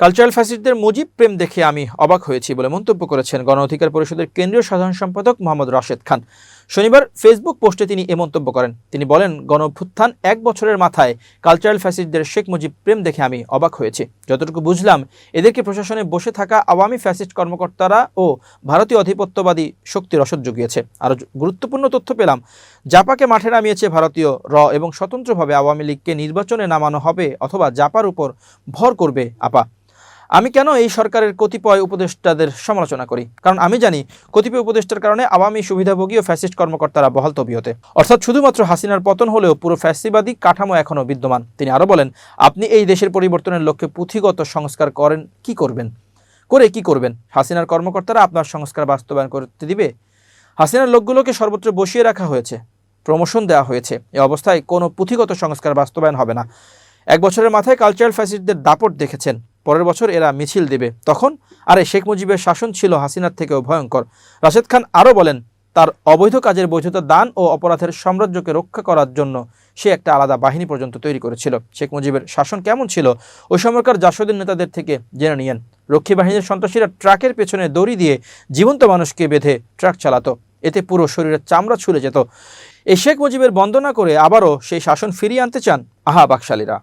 Cultural ফ্যাসিস্টদের Mujib প্রেম দেখে আমি অবাক হয়েছি বলে মন্তব্য করেছেন গণ অধিকার পরিষদের কেন্দ্রীয় সাধারণ সম্পাদক মোহাম্মদ রাশেদ খান। শনিবার ফেসবুক পোস্টে তিনি এ মন্তব্য করেন। তিনি বলেন, গণ অভ্যুত্থান এক বছরের মাথায় কালচারাল ফ্যাসিস্টদের শেখ মুজিব প্রেম দেখে আমি অবাক হয়েছি। যতটুকু বুঝলাম, এদেরকে প্রশাসনে বসে থাকা আওয়ামী ফ্যাসিস্ট কর্মকর্তারা ও ভারতীয় আধিপত্যবাদী শক্তি রসদ জুগিয়েছে। আরও গুরুত্বপূর্ণ তথ্য পেলাম। জাপাকে মাঠে নামিয়েছে ভারতীয় র এবং স্বতন্ত্রভাবে আওয়ামী লীগকে নির্বাচনে নামানো হবে অথবা জাপার উপর ভর করবে আপা। আমি কেন এই সরকারের কতিপয় উপদেষ্টাদের সমালোচনা করি? কারণ আমি জানি কতিপয় উপদেষ্টার কারণে আওয়ামী সুবিধাভোগী ও ফ্যাসিস্ট কর্মকর্তারা বহাল তবিয়তে। অর্থাৎ শুধুমাত্র হাসিনার পতন হলেও পুরো ফ্যাসিবাদী কাঠামো এখনও বিদ্যমান। তিনি আরও বলেন, আপনি এই দেশের পরিবর্তনের লক্ষ্যে পুঁথিগত সংস্কার করেন, কি করবেন? করে কি করবেন? হাসিনার কর্মকর্তারা আপনার সংস্কার বাস্তবায়ন করতে দিবে? হাসিনার লোকগুলোকে সর্বত্র বসিয়ে রাখা হয়েছে, প্রমোশন দেওয়া হয়েছে। এ অবস্থায় কোনো পুঁথিগত সংস্কার বাস্তবায়ন হবে না। এক বছরের মাথায় কালচারাল ফ্যাসিস্টদের দাপট দেখেছেন পরের বছর এরা মিছিল দেবে। তখন আরে শেখ মুজিবের শাসন ছিল হাসিনার থেকেও ভয়ঙ্কর। রাশেদ খান আরও বলেন, তার অবৈধ কাজের বৈধতা দান ও অপরাধের সাম্রাজ্যকে রক্ষা করার জন্য সে একটা আলাদা বাহিনী পর্যন্ত তৈরি করেছিল। শেখ মুজিবের শাসন কেমন ছিল ওই সময়কার জাসদের নেতাদের থেকে জেনে নিয়েন। রক্ষী বাহিনীর সন্ত্রাসীরা ট্রাকের পেছনে দড়ি দিয়ে জীবন্ত মানুষকে বেঁধে ট্রাক চালাতো। এতে পুরো শরীরের চামড়া ছুলে যেত। এই শেখ মুজিবের বন্দনা করে আবারও সেই শাসন ফিরিয়ে আনতে চান আহা বাকশালীরা।